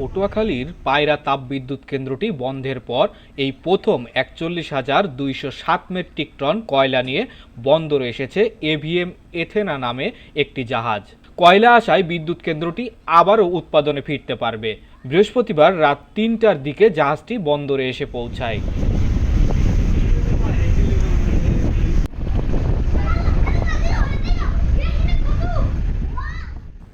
পটুয়াখালীর পায়রা তাপবিদ্যুৎ কেন্দ্রটি বন্ধের পর এই প্রথম একচল্লিশ হাজার দুইশো সাত মেট্রিক টন কয়লা নিয়ে বন্দরে এসেছে এভিএম এথেনা নামে একটি জাহাজ। কয়লা আসায় বিদ্যুৎ কেন্দ্রটি আবারও উৎপাদনে ফিরতে পারবে। বৃহস্পতিবার রাত তিনটার দিকে জাহাজটি বন্দরে এসে পৌঁছায়।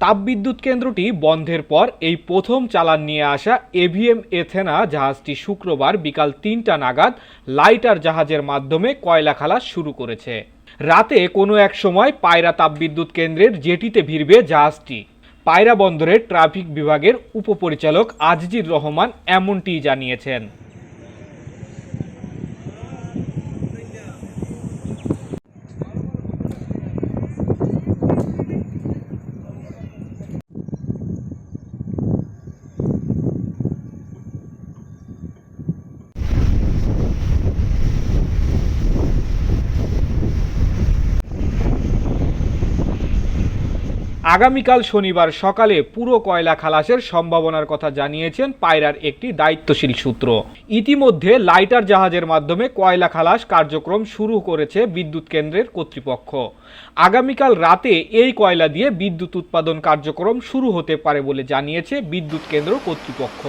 তাপবিদ্যুৎ কেন্দ্রটি বন্ধের পর এই প্রথম চালান নিয়ে আসা এভিএম এথেনা জাহাজটি শুক্রবার বিকাল তিনটা নাগাদ লাইটার জাহাজের মাধ্যমে কয়লা খালাস শুরু করেছে। রাতে কোনো এক সময় পায়রা তাপবিদ্যুৎ কেন্দ্রের জেটিতে ভিড়বে জাহাজটি। পায়রা বন্দরের ট্রাফিক বিভাগের উপপরিচালক আজিজুর রহমান এমনটিই জানিয়েছেন। আগামীকাল শনিবার সকালে পুরো কয়লা খালাসের সম্ভাবনার কথা জানিয়েছেন পায়রার একটি দায়িত্বশীল সূত্র। ইতিমধ্যে লাইটার জাহাজের মাধ্যমে কয়লা খালাস কার্যক্রম শুরু করেছে বিদ্যুৎ কেন্দ্রের কর্তৃপক্ষ। আগামীকাল রাতে এই কয়লা দিয়ে বিদ্যুৎ উৎপাদন কার্যক্রম শুরু হতে পারে বলে জানিয়েছে বিদ্যুৎ কেন্দ্র কর্তৃপক্ষ।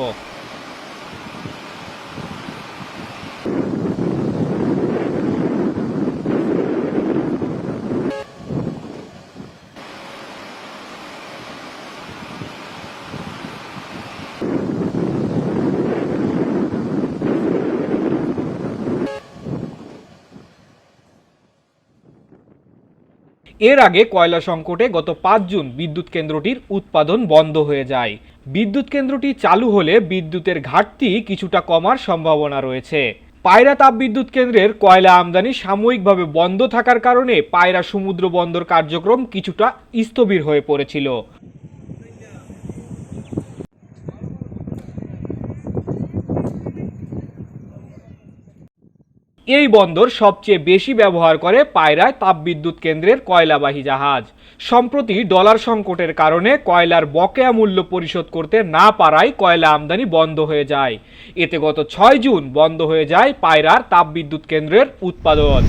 এর আগে কয়লা সংকটে গত পাঁচ জুন বিদ্যুৎ কেন্দ্রটির উৎপাদন বন্ধ হয়ে যায়। বিদ্যুৎ কেন্দ্রটি চালু হলে বিদ্যুতের ঘাটতি কিছুটা কমার সম্ভাবনা রয়েছে। পায়রা তাপবিদ্যুৎ কেন্দ্রের কয়লা আমদানি সাময়িকভাবে বন্ধ থাকার কারণে পায়রা সমুদ্র বন্দর কার্যক্রম কিছুটা স্থবির হয়ে পড়েছিল। এই বন্দর সবচেয়ে বেশি ব্যবহার করে পায়রায় তাপবিদ্যুৎ কেন্দ্রের কয়লাবাহী জাহাজ। সম্প্রতি ডলার সংকটের কারণে কয়লার বকেয়া মূল্য পরিশোধ করতে না পারায় কয়লা আমদানি বন্ধ হয়ে যায়। এতে গত ছয় জুন বন্ধ হয়ে যায় পায়রার তাপবিদ্যুৎ কেন্দ্রের উৎপাদন।